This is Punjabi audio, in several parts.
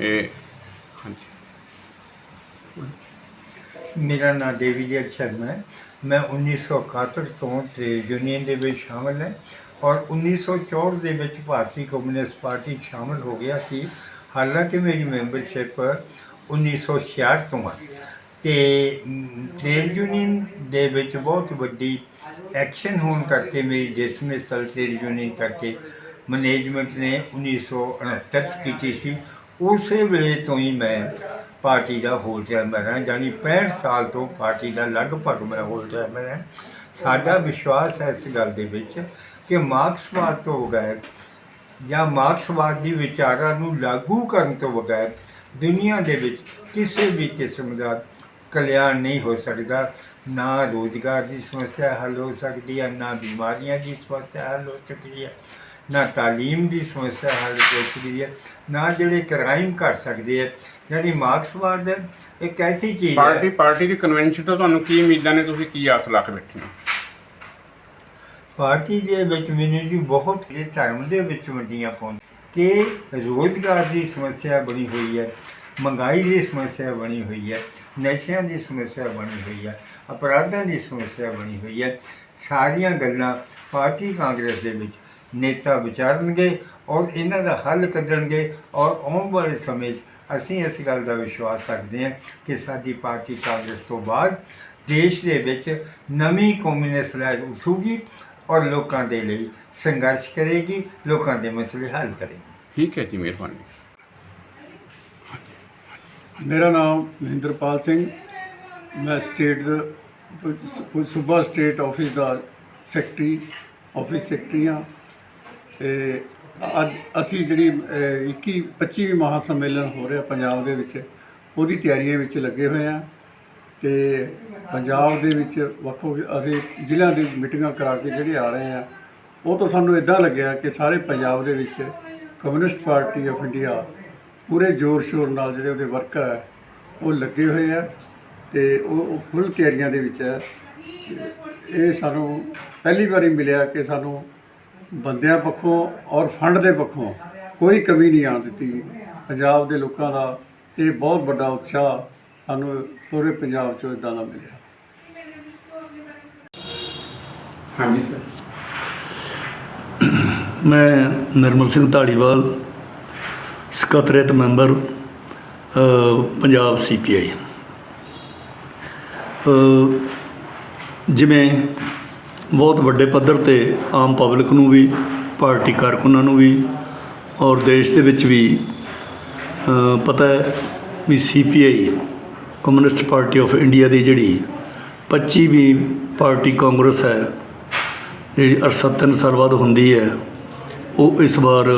ਇਹ ਹਾਂਜੀ। ਮੇਰਾ ਨਾਮ ਦੇਵੀਜੀਤ ਸ਼ਰਮਾ ਹੈ। ਮੈਂ 1961 ਤੋਂ ਟ੍ਰੇਡ ਯੂਨੀਅਨ ਦੇ ਵਿੱਚ ਸ਼ਾਮਲ ਹੈ ਔਰ 1964 ਦੇ ਵਿੱਚ ਭਾਰਤੀ ਕਮਿਊਨਿਸਟ ਪਾਰਟੀ 'ਚ ਸ਼ਾਮਲ ਹੋ ਗਿਆ ਸੀ। ਹਾਲਾਂਕਿ ਮੇਰੀ ਮੈਂਬਰਸ਼ਿਪ 1966 ਤੋਂ ਹੈ ਤੇ ਟ੍ਰੇਡ ਯੂਨੀਅਨ ਦੇ ਵਿੱਚ ਬਹੁਤ ਵੱਡੀ ਐਕਸ਼ਨ ਹੋਣ ਕਰਕੇ ਮੇਰੀ ਡਿਸਮਿਸਲ ਟ੍ਰੇਡ ਯੂਨੀਅਨ ਕਰਕੇ ਮੈਨੇਜਮੈਂਟ ਨੇ 1969 ਚ ਕੀਤੀ ਸੀ। ਉਸੇ ਵੇਲੇ ਤੋਂ ਹੀ ਮੈਂ ਪਾਰਟੀ ਦਾ ਹੋਲ ਮੈਂ ਹਾਂ ਜਾਨੀ 65 ਸਾਲ ਤੋਂ ਪਾਰਟੀ ਦਾ ਲਗਭਗ ਮੈਂ ਹੋਲ ਮੈਂ ਹਾਂ। ਸਾਡਾ ਵਿਸ਼ਵਾਸ ਹੈ ਇਸ ਗੱਲ ਦੇ ਵਿੱਚ ਕਿ ਮਾਰਕਸਵਾਦ ਤੋਂ ਬਗੈਰ ਜਾਂ ਮਾਰਕਸਵਾਦ ਦੀ ਵਿਚਾਰਾਂ ਨੂੰ ਲਾਗੂ ਕਰਨ ਤੋਂ ਬਗੈਰ ਦੁਨੀਆ ਦੇ ਵਿੱਚ ਕਿਸੇ ਵੀ ਕਿਸਮ ਦਾ ਕਲਿਆਣ ਨਹੀਂ ਹੋ ਸਕਦਾ। ਨਾ ਰੋਜ਼ਗਾਰ ਦੀ ਸਮੱਸਿਆ ਹੱਲ ਹੋ ਸਕਦੀ ਹੈ, ਨਾ ਬਿਮਾਰੀਆਂ ਦੀ ਸਮੱਸਿਆ ਹੱਲ ਹੋ ਸਕਦੀ ਹੈ। ਨਾ ਤਾਲੀਮ ਦੀ ਸਮੱਸਿਆ ਹੱਲ ਹੋ ਸਕਦੀ ਹੈ ਨਾ ਜਿਹੜੇ ਕ੍ਰਾਈਮ ਘਟ ਸਕਦੇ ਹੈ। ਯਾਨੀ ਮਾਰਕਸਵਾਦ ਇੱਕ ਐਸੀ ਚੀਜ਼ ਪਾਰਟੀ ਹੈ ਪਾਰਟੀ ਦੀ ਕਨਵੈਨਸ਼ਨ ਤੋਂ ਤੁਹਾਨੂੰ ਕੀ ਉਮੀਦਾਂ ਨੇ ਤੁਸੀਂ ਕੀ ਆਸ ਲਾ ਕੇ ਬੈਠੇ ਹੋ? ਪਾਰਟੀ ਦੇ ਵਿੱਚ ਮੈਨੂੰ ਜੀ ਬਹੁਤ ਇਹ ਧਰਮ ਦੇ ਵਿੱਚ ਵੰਡੀਆਂ ਪਾਉਣ ਕਿ ਰੋਜ਼ਗਾਰ ਦੀ ਸਮੱਸਿਆ ਬਣੀ ਹੋਈ ਹੈ ਮਹਿੰਗਾਈ ਦੀ ਸਮੱਸਿਆ ਬਣੀ ਹੋਈ ਹੈ ਨਸ਼ਿਆਂ ਦੀ ਸਮੱਸਿਆ ਬਣੀ ਹੋਈ ਹੈ ਅਪਰਾਧਾਂ ਦੀ ਸਮੱਸਿਆ ਬਣੀ ਹੋਈ ਹੈ। ਸਾਰੀਆਂ ਗੱਲਾਂ ਪਾਰਟੀ ਕਾਂਗਰਸ ਦੇ ਵਿੱਚ ਨੇਤਾ ਵਿਚਾਰਨਗੇ ਔਰ ਇਹਨਾਂ ਦਾ ਹੱਲ ਕੱਢਣਗੇ ਔਰ ਆਉਣ ਵਾਲੇ ਸਮੇਂ 'ਚ ਅਸੀਂ ਇਸ ਗੱਲ ਦਾ ਵਿਸ਼ਵਾਸ ਰੱਖਦੇ ਹਾਂ ਕਿ ਸਾਡੀ ਪਾਰਟੀ ਕਾਂਗਰਸ ਤੋਂ ਬਾਅਦ ਦੇਸ਼ ਦੇ ਵਿੱਚ ਨਵੀਂ ਕਮਿਊਨਿਸਟ ਲਹਿਰ ਉੱਠੂਗੀ ਔਰ ਲੋਕਾਂ ਦੇ ਲਈ ਸੰਘਰਸ਼ ਕਰੇਗੀ ਲੋਕਾਂ ਦੇ ਮਸਲੇ ਹੱਲ ਕਰੇਗੀ। ਠੀਕ ਹੈ ਜੀ ਮਿਹਰਬਾਨੀ। ਮੇਰਾ ਨਾਮ ਮਹਿੰਦਰਪਾਲ ਸਿੰਘ ਮੈਂ ਸਟੇਟ ਦਾ ਸੂਬਾ ਸਟੇਟ ਆਫਿਸ ਦਾ ਸੈਕਟਰੀ ਆਫਿਸ ਸੈਕਟਰੀ ਹਾਂ। ਤੇ ਅੱਜ ਅਸੀਂ ਜਿਹੜੀ ਅਹ, 21 25ਵੀਂ ਮਹਾ ਸੰਮੇਲਨ ਹੋ ਰਿਹਾ ਪੰਜਾਬ ਦੇ ਵਿੱਚ ਉਹਦੀ ਤਿਆਰੀਆਂ ਵਿੱਚ ਲੱਗੇ ਹੋਏ ਹਾਂ। ਤੇ ਪੰਜਾਬ ਦੇ ਵਿੱਚ ਵੱਖ ਅਸੀਂ ਜ਼ਿਲ੍ਹਿਆਂ ਦੀ ਮੀਟਿੰਗਾਂ ਕਰਾ ਕੇ ਜਿਹੜੇ ਆ ਰਹੇ ਆ ਉਹ ਤੋਂ ਸਾਨੂੰ ਇਦਾਂ ਲੱਗਿਆ ਕਿ ਸਾਰੇ ਪੰਜਾਬ ਦੇ ਵਿੱਚ ਕਮਿਊਨਿਸਟ ਪਾਰਟੀ ਆਫ ਇੰਡੀਆ ਪੂਰੇ ਜ਼ੋਰ ਸ਼ੋਰ ਨਾਲ ਜਿਹੜੇ ਉਹਦੇ ਵਰਕਰ ਹੈ ਉਹ ਲੱਗੇ ਹੋਏ ਆ ਤੇ ਉਹ ਫੁੱਲ ਤਿਆਰੀਆਂ ਦੇ ਵਿੱਚ ਹੈ ਇਹ ਸਾਨੂੰ ਪਹਿਲੀ ਵਾਰੀ ਮਿਲਿਆ ਕਿ ਸਾਨੂੰ ਬੰਦਿਆਂ ਪੱਖੋਂ ਔਰ ਫੰਡ ਦੇ ਪੱਖੋਂ ਕੋਈ ਕਮੀ ਨਹੀਂ ਆਉਣ ਦਿੱਤੀ। ਪੰਜਾਬ ਦੇ ਲੋਕਾਂ ਦਾ ਇਹ ਬਹੁਤ ਵੱਡਾ ਉਤਸ਼ਾਹ ਸਾਨੂੰ ਪੂਰੇ ਪੰਜਾਬ 'ਚੋਂ ਇਦਾਂ ਦਾ ਮਿਲਿਆ। ਹਾਂਜੀ ਸਰ। ਮੈਂ ਨਿਰਮਲ ਸਿੰਘ ਢਾਲੀਵਾਲ ਸਕੱਤਰੇਤ ਮੈਂਬਰ ਪੰਜਾਬ ਸੀਪੀਆਈ ਜਿਵੇਂ ਬਹੁਤ ਵੱਡੇ ਪੱਧਰ ਤੇ ਆਮ ਪਬਲਿਕ ਨੂੰ ਵੀ, ਪਾਰਟੀ ਕਾਰਕੁਨਾਂ ਨੂੰ ਵੀ ਔਰ ਦੇਸ਼ ਦੇ ਵਿੱਚ ਵੀ ਪਤਾ ਹੈ ਵੀ CPI communist party of India ਦੀ ਜਿਹੜੀ 25ਵੀਂ ਪਾਰਟੀ ਕਾਂਗਰਸ ਹੈ, ਜਿਹੜੀ ਅਰਸਾ ਤਿੰਨ ਸਾਲ ਬਾਅਦ ਹੁੰਦੀ ਹੈ, ਉਹ ਇਸ ਵਾਰ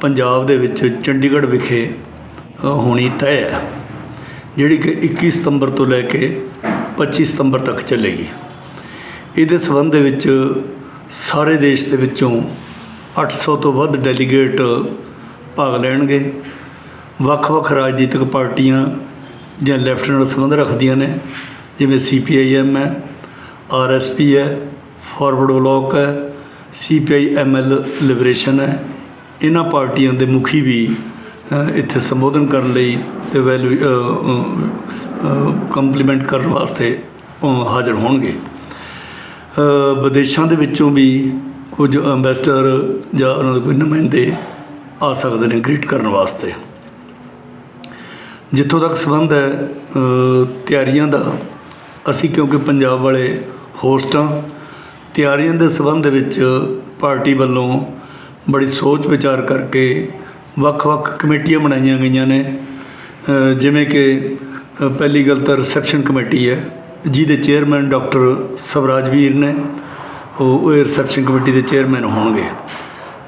ਪੰਜਾਬ ਦੇ ਵਿੱਚ ਚੰਡੀਗੜ੍ਹ ਵਿਖੇ ਹੋਣੀ ਤੈਅ ਹੈ, ਜਿਹੜੀ ਕਿ 21 ਸਤੰਬਰ ਤੋਂ ਲੈ ਕੇ 25 ਸਤੰਬਰ ਤੱਕ ਚੱਲੇਗੀ। ਇਹਦੇ ਸੰਬੰਧ ਦੇ ਵਿੱਚ ਸਾਰੇ ਦੇਸ਼ ਦੇ ਵਿੱਚੋਂ 800 ਤੋਂ ਵੱਧ ਡੈਲੀਗੇਟ ਭਾਗ ਲੈਣਗੇ। ਵੱਖ-ਵੱਖ ਰਾਜਨੀਤਿਕ ਪਾਰਟੀਆਂ ਜਾਂ ਲੈਫਟ ਨਾਲ ਸੰਬੰਧ ਰੱਖਦੀਆਂ ਨੇ, ਜਿਵੇਂ ਸੀਪੀਆਈਐਮ ਹੈ ਆਰਐਸਪੀ ਹੈ ਫਾਰਵਰਡ ਬਲਾਕ ਹੈ ਸੀਪੀਆਈ ਐਮਐਲ ਲਿਬਰੇਸ਼ਨ ਹੈ। ਇਹਨਾਂ ਪਾਰਟੀਆਂ ਦੇ ਮੁਖੀ ਵੀ ਇੱਥੇ ਸੰਬੋਧਨ ਕਰਨ ਲਈ ਤੇ ਵੈਲੂ ਕੰਪਲੀਮੈਂਟ ਕਰਨ ਵਾਸਤੇ ਹਾਜ਼ਰ ਹੋਣਗੇ। ਵਿਦੇਸ਼ਾਂ ਦੇ ਵਿੱਚੋਂ ਵੀ ਕੁਝ ਅੰਬੈਸਡਰ ਜਾਂ ਉਹਨਾਂ ਦੇ ਕੋਈ ਨੁਮਾਇੰਦੇ ਆ ਸਕਦੇ ਨੇ ਗ੍ਰੀਟ ਕਰਨ ਵਾਸਤੇ। ਜਿੱਥੋਂ ਤੱਕ ਸੰਬੰਧ ਹੈ ਤਿਆਰੀਆਂ ਦਾ, ਅਸੀਂ ਕਿਉਂਕਿ ਪੰਜਾਬ ਵਾਲੇ ਹੋਸਟ ਹਾਂ, ਤਿਆਰੀਆਂ ਦੇ ਸੰਬੰਧ ਦੇ ਵਿੱਚ ਪਾਰਟੀ ਵੱਲੋਂ ਬੜੀ ਸੋਚ ਵਿਚਾਰ ਕਰਕੇ ਵੱਖ-ਵੱਖ ਕਮੇਟੀਆਂ ਬਣਾਈਆਂ ਗਈਆਂ ਨੇ। ਜਿਵੇਂ ਕਿ ਪਹਿਲੀ ਗੱਲ ਤਾਂ ਰਿਸੈਪਸ਼ਨ ਕਮੇਟੀ ਹੈ। ਜਿਹਦੇ ਚੇਅਰਮੈਨ ਡਾਕਟਰ ਸਵਰਾਜ ਵੀਰ ਨੇ, ਉਹ ਉਹ ਰਿਸੈਪਸ਼ਨ ਕਮੇਟੀ ਦੇ ਚੇਅਰਮੈਨ ਹੋਣਗੇ।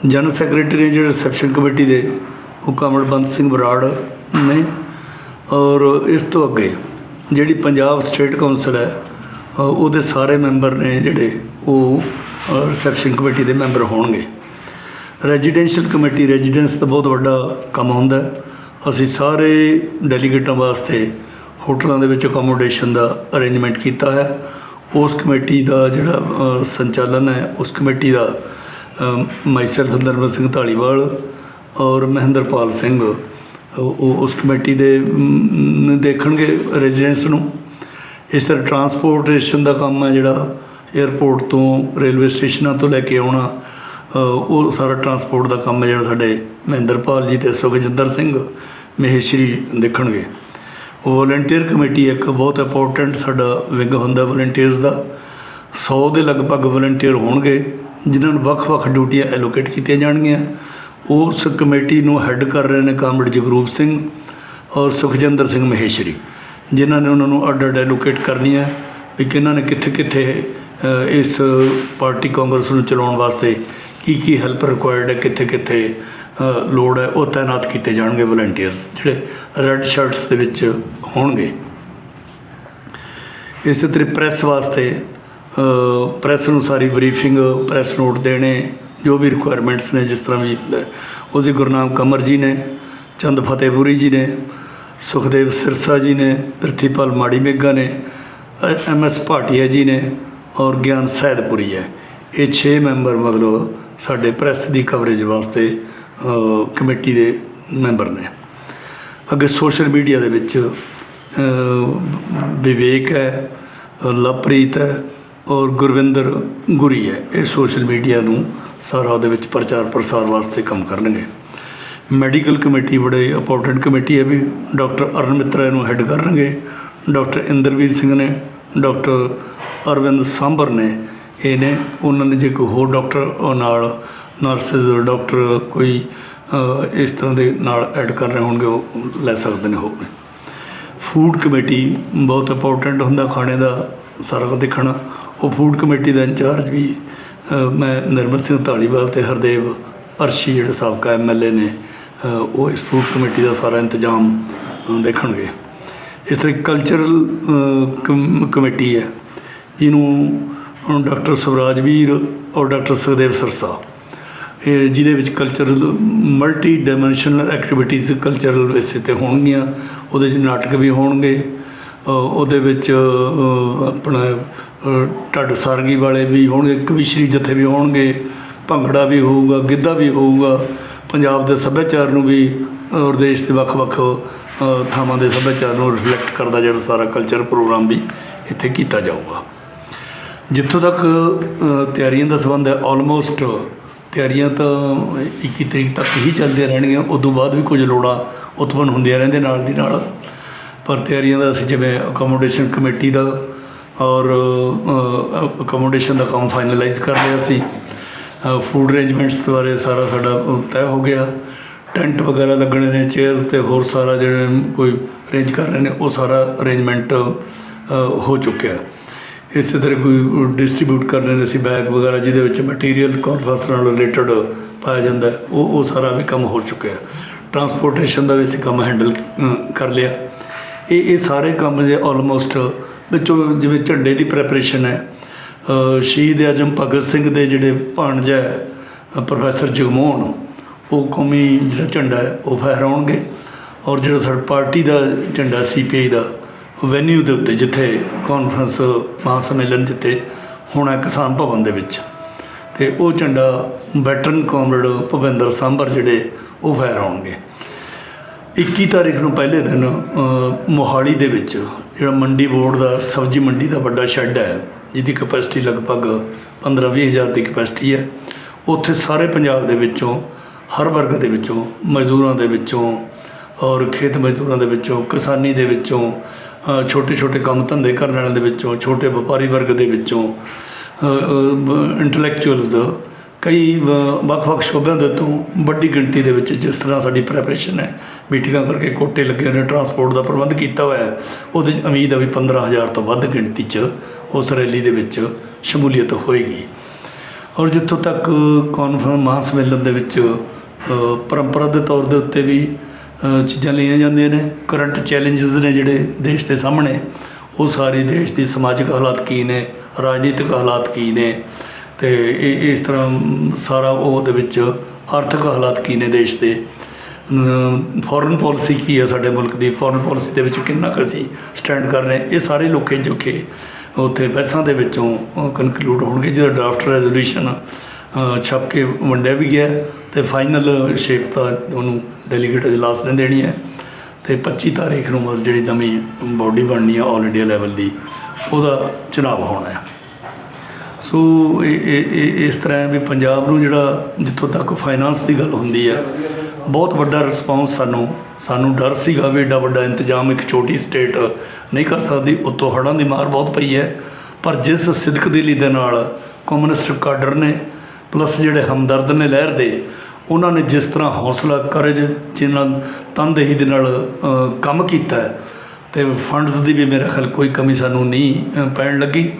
ਜਨਰਲ ਸੈਕਟਰੀ ਜਿਹੜੇ ਰਿਸੈਪਸ਼ਨ ਕਮੇਟੀ ਦੇ, ਉਹ ਕਮਲਬੰਤ ਸਿੰਘ ਬਰਾੜ ਨੇ ਔਰ ਇਸ ਤੋਂ ਅੱਗੇ ਜਿਹੜੀ ਪੰਜਾਬ ਸਟੇਟ ਕਾਉਂਸਲ ਹੈ ਉਹਦੇ ਸਾਰੇ ਮੈਂਬਰ ਨੇ ਜਿਹੜੇ, ਉਹ ਰਿਸੈਪਸ਼ਨ ਕਮੇਟੀ ਦੇ ਮੈਂਬਰ ਹੋਣਗੇ। ਰੈਜ਼ੀਡੈਂਸ਼ੀਅਲ ਕਮੇਟੀ, ਰੈਜ਼ੀਡੈਂਸ ਦਾ ਬਹੁਤ ਵੱਡਾ ਕੰਮ ਹੁੰਦਾ ਅਸੀਂ ਸਾਰੇ ਡੈਲੀਗੇਟਾਂ ਵਾਸਤੇ ਹੋਟਲਾਂ ਦੇ ਵਿੱਚ ਅਕੋਮੋਡੇਸ਼ਨ ਦਾ ਅਰੇਂਜਮੈਂਟ ਕੀਤਾ ਹੈ। ਉਸ ਕਮੇਟੀ ਦਾ ਜਿਹੜਾ ਸੰਚਾਲਨ ਹੈ, ਉਸ ਕਮੇਟੀ ਦਾ ਮਾਈਸੈਲਫ ਨਰਮਲ ਸਿੰਘ ਢਾਲੀਵਾਲ ਔਰ ਮਹਿੰਦਰਪਾਲ ਸਿੰਘ, ਉਹ ਉਸ ਕਮੇਟੀ ਦੇ ਦੇਖਣਗੇ ਰੈਜ਼ੀਡੈਂਸ ਨੂੰ। ਇਸ ਤਰ੍ਹਾਂ ਟਰਾਂਸਪੋਰਟੇਸ਼ਨ ਦਾ ਕੰਮ ਹੈ ਜਿਹੜਾ 에ਅਰਪੋਰਟ ਤੋਂ ਰੇਲਵੇ ਸਟੇਸ਼ਨਾਂ ਤੋਂ ਲੈ ਕੇ ਆਉਣਾ ਉਹ ਸਾਰਾ ਟਰਾਂਸਪੋਰਟ ਦਾ ਕੰਮ ਹੈ ਜਿਹੜਾ ਸਾਡੇ ਮਹਿੰਦਰਪਾਲ ਜੀ ਤੇ ਸੁਖਜਿੰਦਰ ਸਿੰਘ, ਮਹੇਸ਼ਰੀ ਦੇਖਣਗੇ। ਵੋਲੰਟੀਅਰ ਕਮੇਟੀ ਇੱਕ ਬਹੁਤ ਇੰਪੋਰਟੈਂਟ ਸਾਡਾ ਵਿੰਗ ਹੁੰਦਾ ਵੋਲੰਟੀਅਰਸ ਦਾ। 100 ਦੇ ਲਗਭਗ ਵੋਲੰਟੀਅਰ ਹੋਣਗੇ, ਜਿਨ੍ਹਾਂ ਨੂੰ ਵੱਖ-ਵੱਖ ਡਿਊਟੀਆਂ ਐਲੋਕੇਟ ਕੀਤੀਆਂ ਜਾਣਗੀਆਂ। ਉਸ ਕਮੇਟੀ ਨੂੰ ਹੈੱਡ ਕਰ ਰਹੇ ਨੇ ਕਾਮਰੇਡ ਜਗਰੂਪ ਸਿੰਘ ਔਰ ਸੁਖਜਿੰਦਰ ਸਿੰਘ ਮਹੇਸ਼ਰੀ, ਜਿਨ੍ਹਾਂ ਨੇ ਉਹਨਾਂ ਨੂੰ ਅੱਡ ਅੱਡ ਐਲੋਕੇਟ ਕਰਨੀ ਹੈ, ਵੀ ਕਿਹਨਾਂ ਨੇ ਕਿੱਥੇ ਕਿੱਥੇ ਇਸ ਪਾਰਟੀ ਕਾਂਗਰਸ ਨੂੰ ਚਲਾਉਣ ਵਾਸਤੇ ਕੀ ਕੀ ਹੈਲਪ ਰਿਕੁਆਇਰਡ ਹੈ, ਕਿੱਥੇ ਕਿੱਥੇ ਲੋੜ ਹੈ, ਉਹ ਤਾਇਨਾਤ ਕੀਤੇ ਜਾਣਗੇ ਵਲੰਟੀਅਰਸ ਜਿਹੜੇ ਰੈੱਡ ਸ਼ਰਟਸ ਦੇ ਵਿੱਚ ਹੋਣਗੇ ਇਸੇ ਤਰ੍ਹਾਂ ਪ੍ਰੈਸ ਵਾਸਤੇ ਪ੍ਰੈਸ ਨੂੰ ਸਾਰੀ ਬਰੀਫਿੰਗ ਪ੍ਰੈਸ ਨੋਟ ਦੇਣੇ, ਜੋ ਵੀ ਰਿਕੁਆਇਰਮੈਂਟਸ ਨੇ, ਜਿਸ ਤਰ੍ਹਾਂ ਵੀ ਹੁੰਦਾ ਹੈ। ਉਹਦੇ ਗੁਰਨਾਮ ਕਮਰ ਜੀ ਨੇ, ਚੰਦ ਫਤਿਹਪੁਰੀ ਜੀ ਨੇ, ਸੁਖਦੇਵ ਸਿਰਸਾ ਜੀ ਨੇ ਪ੍ਰਿਥੀਪਾਲ ਮਾੜੀ ਮੇਗਾ ਨੇ ਐਮ ਐਸ ਭਾਟੀਆ ਜੀ ਨੇ ਔਰ ਗਿਆਨ ਸੈਦਪੁਰੀ ਹੈ ਇਹ 6 ਮੈਂਬਰ ਮਤਲਬ ਸਾਡੇ ਪ੍ਰੈਸ ਦੀ ਕਵਰੇਜ ਵਾਸਤੇ ਕਮੇਟੀ ਦੇ ਮੈਂਬਰ ਨੇ। ਅੱਗੇ ਸੋਸ਼ਲ ਮੀਡੀਆ ਦੇ ਵਿੱਚ ਵਿਵੇਕ ਹੈ, ਲਵਪ੍ਰੀਤ ਹੈ ਔਰ ਗੁਰਵਿੰਦਰ ਗੁਰੀ ਹੈ। ਇਹ ਸੋਸ਼ਲ ਮੀਡੀਆ ਨੂੰ ਸਾਰਾ ਉਹਦੇ ਵਿੱਚ ਪ੍ਰਚਾਰ ਪ੍ਰਸਾਰ ਵਾਸਤੇ ਕੰਮ ਕਰਨਗੇ। ਮੈਡੀਕਲ ਕਮੇਟੀ ਬੜੇ ਇੰਪੋਰਟੈਂਟ ਕਮੇਟੀ ਹੈ ਵੀ। ਡਾਕਟਰ ਅਰਨ ਮਿੱਤਰਾ ਇਹਨੂੰ ਹੈੱਡ ਕਰਨਗੇ। ਡਾਕਟਰ ਇੰਦਰਵੀਰ ਸਿੰਘ ਨੇ, ਡਾਕਟਰ ਅਰਵਿੰਦ ਸਾਂਭਰ ਨੇ ਇਹ ਨੇ ਉਹਨਾਂ ਨੇ ਜੇ ਕੋਈ ਹੋਰ ਡਾਕਟਰ ਨਾਲ ਨਰਸਿਸ ਡਾਕਟਰ ਕੋਈ ਇਸ ਤਰ੍ਹਾਂ ਦੇ ਨਾਲ ਐਡ ਕਰ ਰਹੇ ਹੋਣਗੇ, ਉਹ ਲੈ ਸਕਦੇ ਨੇ ਹੋਰ। ਫੂਡ ਕਮੇਟੀ ਬਹੁਤ ਇੰਪੋਰਟੈਂਟ ਹੁੰਦਾ ਖਾਣੇ ਦਾ, ਸਾਰਾ ਕੁਝ ਦੇਖਣਾ। ਉਹ ਫੂਡ ਕਮੇਟੀ ਦਾ ਇੰਚਾਰਜ ਵੀ ਮੈਂ ਨਿਰਮਲ ਸਿੰਘ ਧਾਲੀਵਾਲ ਤੇ ਹਰਦੇਵ ਅਰਸ਼ੀ, ਜਿਹੜੇ ਸਾਬਕਾ ਐਮਐਲਏ ਨੇ ਉਹ ਇਸ ਫੂਡ ਕਮੇਟੀ ਦਾ ਸਾਰਾ ਇੰਤਜ਼ਾਮ ਦੇਖਣਗੇ। ਇਸ ਤਰ੍ਹਾਂ ਕਲਚਰਲ ਕਮੇਟੀ ਹੈ, ਜਿਹਨੂੰ ਡਾਕਟਰ ਸਵਰਾਜ ਵੀਰ ਔਰ ਡਾਕਟਰ ਸੁਖਦੇਵ ਸਰਸਾ ਜਿਹਦੇ ਵਿੱਚ cultural multi dimensional activities cultural ਵੈਸੇ ਤੇ ਹੋਣਗੀਆਂ ਉਹਦੇ 'ਚ ਨਾਟਕ ਵੀ ਹੋਣਗੇ ਉਹਦੇ ਵਿੱਚ ਆਪਣਾ ਅ, ਢੱਡ ਸਾਰਗੀ ਵਾਲੇ ਵੀ ਹੋਣਗੇ ਕਵਿਸ਼ਰੀ ਜਥੇ ਵੀ ਹੋਣਗੇ ਭੰਗੜਾ ਵੀ ਹੋਊਗਾ ਗਿੱਧਾ ਵੀ ਹੋਊਗਾ ਪੰਜਾਬ ਦੇ ਸੱਭਿਆਚਾਰ ਨੂੰ ਵੀ ਔਰ ਦੇਸ਼ ਦੇ ਵੱਖ-ਵੱਖ ਥਾਵਾਂ ਦੇ ਸੱਭਿਆਚਾਰ ਨੂੰ ਰਿਫਲੈਕਟ ਕਰਦਾ ਜਿਹੜਾ ਸਾਰਾ ਕਲਚਰ ਪ੍ਰੋਗਰਾਮ ਵੀ ਇੱਥੇ ਕੀਤਾ ਜਾਊਗਾ। ਜਿੱਥੋਂ ਤੱਕ ਤਿਆਰੀਆਂ ਦਾ ਸੰਬੰਧ ਹੈ ਆਲਮੋਸਟ ਤਿਆਰੀਆਂ ਤਾਂ 21 ਤਰੀਕ ਤੱਕ ਹੀ ਚੱਲਦੀਆਂ ਰਹਿਣਗੀਆਂ, ਉਦੋਂ ਬਾਅਦ ਵੀ ਕੁਝ ਲੋੜਾਂ ਉਤਪੰਨ ਹੁੰਦੀਆਂ ਰਹਿੰਦੇ ਨਾਲ ਦੀ ਨਾਲ। ਪਰ ਤਿਆਰੀਆਂ ਦਾ ਅਸੀਂ ਜਿਵੇਂ ਅਕੋਮੋਡੇਸ਼ਨ ਕਮੇਟੀ ਦਾ ਔਰ ਅਕੋਮੋਡੇਸ਼ਨ ਦਾ ਕੰਮ ਫਾਈਨਲਾਈਜ਼ ਕਰ ਲਿਆ ਸੀ। ਫੂਡ ਅਰੇਂਜਮੈਂਟਸ ਬਾਰੇ ਸਾਰਾ ਸਾਡਾ ਤੈਅ ਹੋ ਗਿਆ। ਟੈਂਟ ਵਗੈਰਾ ਲੱਗਣੇ ਨੇ ਚੇਅਰਸ ਤੇ ਹੋਰ ਸਾਰਾ ਜਿਹੜੇ ਕੋਈ ਅਰੇਂਜ ਕਰ ਰਹੇ ਨੇ, ਉਹ ਸਾਰਾ ਅਰੇਂਜਮੈਂਟ ਹੋ ਚੁੱਕਿਆ। ਇਸੇ ਤਰ੍ਹਾਂ ਕੋਈ ਡਿਸਟ੍ਰੀਬਿਊਟ ਕਰਨੇ ਨੇ ਅਸੀਂ ਬੈਗ ਵਗੈਰਾ ਜਿਹਦੇ ਵਿੱਚ ਮਟੀਰੀਅਲ ਕਾਨਫਰੰਸ ਨਾਲ ਰਿਲੇਟਡ ਪਾਇਆ ਜਾਂਦਾ ਉਹ ਉਹ ਸਾਰਾ ਵੀ ਕੰਮ ਹੋ ਚੁੱਕਿਆ ਟਰਾਂਸਪੋਰਟੇਸ਼ਨ ਦਾ ਵੀ ਅਸੀਂ ਕੰਮ ਹੈਂਡਲ ਕਰ ਲਿਆ। ਇਹ ਇਹ ਸਾਰੇ ਕੰਮ ਜੇ ਆਲਮੋਸਟ ਵਿੱਚੋਂ ਜਿਵੇਂ ਝੰਡੇ ਦੀ ਪ੍ਰੈਪਰੇਸ਼ਨ ਹੈ ਸ਼ਹੀਦ ਆਜਮ ਭਗਤ ਸਿੰਘ ਦੇ ਜਿਹੜੇ ਭਾਣਜਾ ਹੈ, ਪ੍ਰੋਫੈਸਰ ਜਗਮੋਹਨ ਉਹ ਕੌਮੀ ਜਿਹੜਾ ਝੰਡਾ ਹੈ ਉਹ ਫਹਿਰਾਉਣਗੇ। ਔਰ ਜਿਹੜਾ ਸਾਡਾ ਪਾਰਟੀ ਦਾ ਝੰਡਾ ਸੀਪੀਆਈ ਦਾ ਵੈਨਿਊ ਦੇ ਉੱਤੇ ਜਿੱਥੇ ਕਾਨਫਰੰਸ ਮਹਾਸੰਮੇਲਨ ਜਿੱਥੇ ਹੋਣਾ ਕਿਸਾਨ ਭਵਨ ਦੇ ਵਿੱਚ। ਤੇ ਉਹ ਝੰਡਾ ਵੈਟਰਨ ਕਾਮਰੇਡ ਭੁਪਿੰਦਰ ਸਾਂਭਰ ਜਿਹੜੇ, ਉਹ ਫਹਿਰਾਉਣਗੇ 21 ਤਾਰੀਖ ਨੂੰ ਪਹਿਲੇ ਦਿਨ ਮੋਹਾਲੀ ਦੇ ਵਿੱਚ ਜਿਹੜਾ ਮੰਡੀ ਬੋਰਡ ਦਾ, ਸਬਜ਼ੀ ਮੰਡੀ ਦਾ ਵੱਡਾ ਸ਼ੈੱਡ ਹੈ, ਜਿਹਦੀ ਕਪੈਸਿਟੀ ਲਗਭਗ 15-20 ਹਜ਼ਾਰ ਦੀ ਕਪੈਸਿਟੀ ਹੈ, ਉੱਥੇ ਸਾਰੇ ਪੰਜਾਬ ਦੇ ਵਿੱਚੋਂ, ਹਰ ਵਰਗ ਦੇ ਵਿੱਚੋਂ, ਮਜ਼ਦੂਰਾਂ ਦੇ ਵਿੱਚੋਂ ਔਰ ਖੇਤ ਮਜ਼ਦੂਰਾਂ ਦੇ ਵਿੱਚੋਂ, ਕਿਸਾਨੀ ਦੇ ਵਿੱਚੋਂ ਛੋਟੇ ਛੋਟੇ ਕੰਮ ਧੰਦੇ ਕਰਨ ਵਾਲਿਆਂ ਦੇ ਵਿੱਚੋਂ, ਛੋਟੇ ਵਪਾਰੀ ਵਰਗ ਦੇ ਵਿੱਚੋਂ ਇੰਟੈਲੈਕਚੁਅਲਸ ਕਈ ਵ- ਵੱਖ-ਵੱਖ ਸ਼ੋਬਿਆਂ ਦੇ ਤੋਂ ਵੱਡੀ ਗਿਣਤੀ ਦੇ ਵਿੱਚ ਜਿਸ ਤਰ੍ਹਾਂ ਸਾਡੀ ਪ੍ਰੈਪਰੇਸ਼ਨ ਹੈ, ਮੀਟਿੰਗਾਂ ਕਰਕੇ ਕੋਟੇ ਲੱਗੇ ਨੇ ਟਰਾਂਸਪੋਰਟ ਦਾ ਪ੍ਰਬੰਧ ਕੀਤਾ ਹੋਇਆ ਹੈ, ਉਹਦੇ 'ਚ ਉਮੀਦ ਹੈ ਵੀ 15000 ਤੋਂ ਵੱਧ ਗਿਣਤੀ 'ਚ ਉਸ ਰੈਲੀ ਦੇ ਵਿੱਚ ਸ਼ਮੂਲੀਅਤ ਹੋਏਗੀ। ਔਰ ਜਿੱਥੋਂ ਤੱਕ ਕਾਨਫਰੰਸ ਮਹਾਸੰਮੇਲਨ ਦੇ ਵਿੱਚ ਪਰੰਪਰਾ ਦੇ ਤੌਰ ਦੇ ਉੱਤੇ ਵੀ ਚੀਜ਼ਾਂ ਲਈਆਂ ਜਾਂਦੀਆਂ ਨੇ। ਕਰੰਟ ਚੈਲੰਜਸ ਨੇ ਜਿਹੜੇ ਦੇਸ਼ ਦੇ ਸਾਹਮਣੇ। ਉਹ ਸਾਰੇ ਦੇਸ਼ ਦੀ ਸਮਾਜਿਕ ਹਾਲਾਤ ਕੀ ਨੇ, ਰਾਜਨੀਤਿਕ ਹਾਲਾਤ ਕੀ ਨੇ ਤੇ ਇਹ, ਇਸ ਤਰ੍ਹਾਂ ਸਾਰਾ ਉਹਦੇ ਵਿੱਚ ਆਰਥਿਕ ਹਾਲਾਤ ਕੀ ਨੇ ਦੇਸ਼ ਦੇ। ਫੋਰਨ ਪਾਲਿਸੀ ਕੀ ਹੈ ਸਾਡੇ ਮੁਲਕ ਦੀ? ਫੋਰਨ ਪਾਲਿਸੀ ਦੇ ਵਿੱਚ ਕਿੰਨਾ ਕੁ ਅਸੀਂ ਸਟੈਂਡ ਕਰ ਰਹੇ ਇਹ ਸਾਰੇ ਲੋਕੇ ਜੋਖੇ ਉੱਥੇ ਬਹਿਸਾਂ ਦੇ ਵਿੱਚੋਂ ਕਨਕਲੂਡ ਹੋਣਗੇ। ਜਿਹਦਾ ਡਰਾਫਟ ਰੈਜ਼ੋਲੂਸ਼ਨ ਛਪ ਕੇ ਵੰਡਿਆ ਵੀ ਗਿਆ ਤੇ ਫਾਈਨਲ ਸ਼ੇਪ ਤਾਂ ਉਹਨੂੰ ਡੈਲੀਗੇਟ ਇਜਲਾਸ ਨੇ ਦੇਣੀ ਹੈ ਤੇ 25 ਤਾਰੀਖ ਨੂੰ ਮਤਲਬ ਜਿਹੜੀ ਨਵੀਂ ਬੋਡੀ ਬਣਨੀ ਆ ਆਲ ਇੰਡੀਆ ਲੈਵਲ ਦੀ, ਉਹਦਾ ਚੁਣਾਵ ਹੋਣਾ ਹੈ। ਸੋ ਇਹ ਇਸ ਤਰ੍ਹਾਂ ਵੀ ਪੰਜਾਬ ਨੂੰ ਜਿਹੜਾ ਜਿੱਥੋਂ ਤੱਕ ਫਾਈਨਾਂਸ ਦੀ ਗੱਲ ਹੁੰਦੀ ਹੈ, ਬਹੁਤ ਵੱਡਾ ਰਿਸਪਾਂਸ ਸਾਨੂੰ ਸਾਨੂੰ ਡਰ ਸੀਗਾ ਵੀ ਏਡਾ ਵੱਡਾ ਇੰਤਜ਼ਾਮ ਇੱਕ ਛੋਟੀ ਸਟੇਟ ਨਹੀਂ ਕਰ ਸਕਦੀ, ਉੱਤੋਂ ਹੜ੍ਹਾਂ ਦੀ ਮਾਰ ਬਹੁਤ ਪਈ ਹੈ। ਪਰ ਜਿਸ ਸਿਦਕ ਦਿਲੀ ਦੇ ਨਾਲ ਕਮਿਊਨਿਸਟ ਕਾਡਰ ਨੇ ਪਲੱਸ ਜਿਹੜੇ ਹਮਦਰਦ ਨੇ ਲਹਿਰ ਦੇ ਉਹਨਾਂ ਨੇ ਜਿਸ ਤਰ੍ਹਾਂ ਹੌਸਲਾ ਕਰਜ ਜਿਨ੍ਹਾਂ ਤਨਦੇਹੀ ਦੇ ਨਾਲ ਕੰਮ ਕੀਤਾ ਹੈ, ਤੇ ਫੰਡਸ ਦੀ ਵੀ ਮੇਰੇ ਖਿਆਲ ਕੋਈ ਕਮੀ ਸਾਨੂੰ ਨਹੀਂ ਪੈਣ ਲੱਗੀ।